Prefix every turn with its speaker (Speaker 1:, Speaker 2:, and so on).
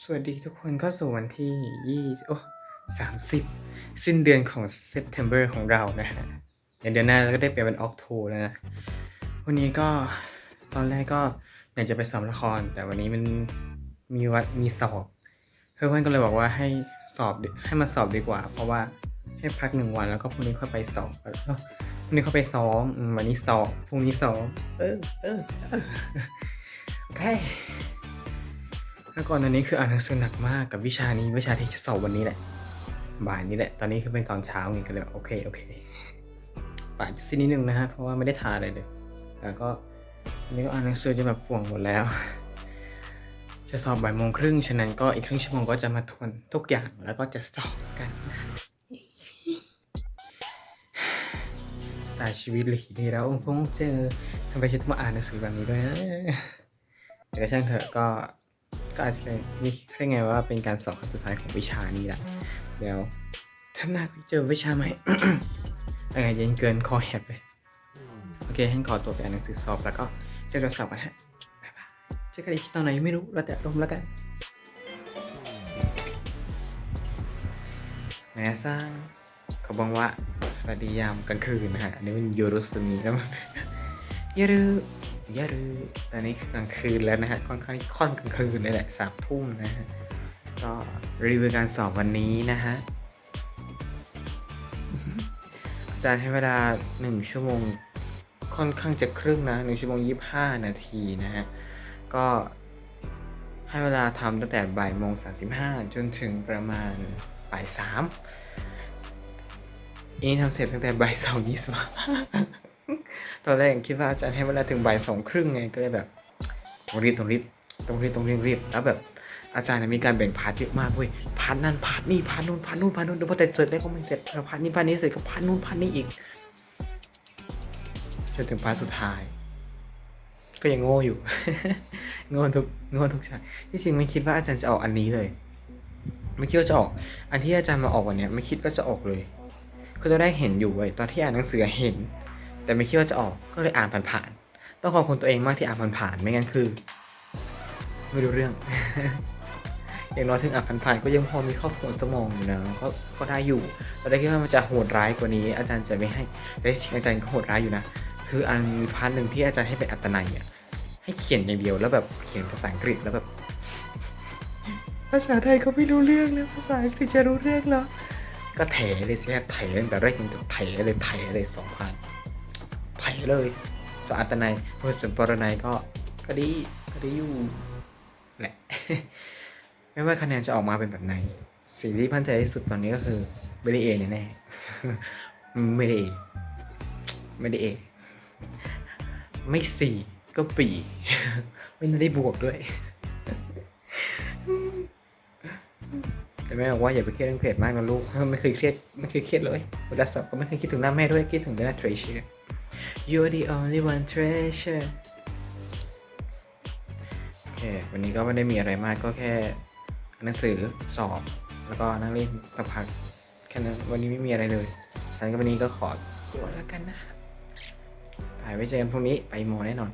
Speaker 1: สวัสดีทุกคนเข้าสู่วันที่ยี่โอ้สามสิบสิ้นเดือนของ September ของเรานะฮะเดี๋ยวเดือนหน้าเราก็ได้เปลี่ยนเป็น October แล้วนะ วันนี้ก็ตอนแรกก็อยากจะไปสอบละคร แต่วันนี้มันมีวัดมีสอบ เพื่อนๆก็เลยบอกว่าให้สอบให้มาสอบดีกว่า เพราะว่าให้พักหนึ่งวันแล้วก็พรุ่งนี้ค่อยไปสอบพรุ่งนี้เขาไปซ้อมวันนี้สอบพรุ่งนี้สอบเออเออโอเค แล้วก่อนอันนี้คืออ่านหนังสือหนักมากกับวิชานี้วิชาที่จะสอบวันนี้แหละ บ่ายนี้แหละ ตอนนี้คือเป็นตอนเช้าไงก็เลยโอเคโอเคบ่ายสิ้นนิดนึงนะฮะเพราะว่าไม่ได้ทานอะไรเลยแล้วก็อันนี้ก็อ่านหนังสือจะแบบป่วงหมดแล้ว จะสอบบ่ายโมงครึ่งฉะนั้นก็อีกครึ่งชั่วโมงก็จะมาทวนทุกอย่างแล้วก็จะสอบกันแต่ชีวิตหลีนี่เราคงเจอทำไมฉันต้องมาอ่านหนังสือแบบนี้ด้วยนะแต่ก็ช่างเถอะก็ ก็อาจจะเป็นนี่เรียกไงว่าเป็นการสอบครั้งสุดท้ายของวิชานี้แหละเดี๋ยวถ้าหน้าไปเจอวิชาใหม่อะไรเย็นเกินคอแหบเลย โอเคให้ขอตัวไปอ่านหนังสือสอบแล้วก็เจอเราสอบกันฮะบ๊ายบายเจอกันอีกทีตอนไหนไม่รู้แล้วแต่ลมณ์แล้วกันแม่สร้างเขาบอกว่าสวัสดียามกลางคืนนะฮะอันนี้มันยูรุสมีแล้วมันยารุ ยารุตอนนี้คือกลางคืนแล้วนะฮะค่อนข้างค่อนกลางคืนเลยแหละสามทุ่มนะฮะก็รีวิวการสอบวันนี้นะฮะอาจารย์ให้เวลา 1 ชั่วโมงค่อนข้างจะครึ่งนะ1ชั่วโมง 25 นาทีนะฮะ ก็ให้เวลาทำตั้งแต่บ่ายโมง 35 จนถึงประมาณบ่ายสามอันนี้ทำเสร็จตั้งแต่บ่ายสองยี่สิบ ตอนแรกคิดว่าอาจารย์ให้เวลาถึงบ่ายสองครึ่งไงก็เลยแบบต้องรีบต้องรีบต้องรีบต้องรีบรีบแล้วแบบอาจารย์มีการแบ่งพาร์ทเยอะมากเว้ยพาร์ทนั่นพาร์ทนี่พาร์ทนู่นพาร์ทนู่นพาร์ทนู่นเดี๋ยวพอแต่เสร็จแล้วก็ไม่เสร็จแล้วพาร์ทนี้พาร์ทนี้เสร็จก็พาร์ทนู่นพาร์ทนี้อีกจนถึงพาร์ทสุดท้าย ก็ยังโง่อยู่โง่ทุกโง่ทุกฉากที่จริงไม่คิดว่าอาจารย์จะออกอันนี้เลยไม่คิดว่าจะออก อันที่อาจารย์มาออกวันนี้ไม่คิดว่าจะออกเลยก็จะได้เห็นอยู่เว้ยตอนที่อ่านหนังสือเห็น แต่ไม่คิดว่าจะออกก็เลยอ่านผ่านๆต้องขอบคุณตัวเองมากที่อ่านผ่านๆไม่งั้นคือ ไม่รู้เรื่อง อย่างน้อยถึงอ่านผ่านๆก็ยังพอมีครอบครัวสมองอยู่นะก็ก็ได้อยู่แต่ได้คิดว่ามันจะโหดร้ายกว่านี้ อาจารย์จะไม่ให้แต่จริงอาจารย์ก็โหดร้ายอยู่นะ คืออันมีพาร์ทหนึ่งที่อาจารย์ให้เป็นอัตนัยอะให้เขียนอย่างเดียวแล้วแบบเขียนภาษาอังกฤษแล้วแบบภาษาไทยก็ไม่รู้เรื่องแล้วภาษาอังกฤษจะรู้เรื่องแล้วก็เถเลยสิฮะเถตั้งแต่แรกจนจบเถเลยเถเลยสองพัน ไถเลยส่วอัตนัยส่วนปรนัยก็ก็ดีก็ดีอยู่แหละ ไม่ว่าคะแนนจะออกมาเป็นแบบไหน สิ่งที่พันใจที่สุดตอนนี้ก็คือไม่ได้เอแน่ๆไม่ได้เอไม่ได้เอไม่สี่ก็ปีไม่ได้บวกด้วยแต่แม่บอกว่าอย่าไปเครียดเรื่องเพจมากนะลูกไม่เคยเครียดไม่เคยเครียดเลยเวลาสอบก็ไม่เคยคิดถึงหน้าแม่ด้วยคิดถึงหน้าเทรเชอร์ You're the only one treasure โอเค วันนี้ก็ไม่ได้มีอะไรมากก็แค่หนังสือสอบ แล้วก็นั่งเล่นสักพัก แค่นั้นวันนี้ไม่มีอะไรเลยฉันก็วันนี้ก็ขอตัวแล้วกันนะไปไว้เจอกันพรุ่งนี้ไปโมแน่นอน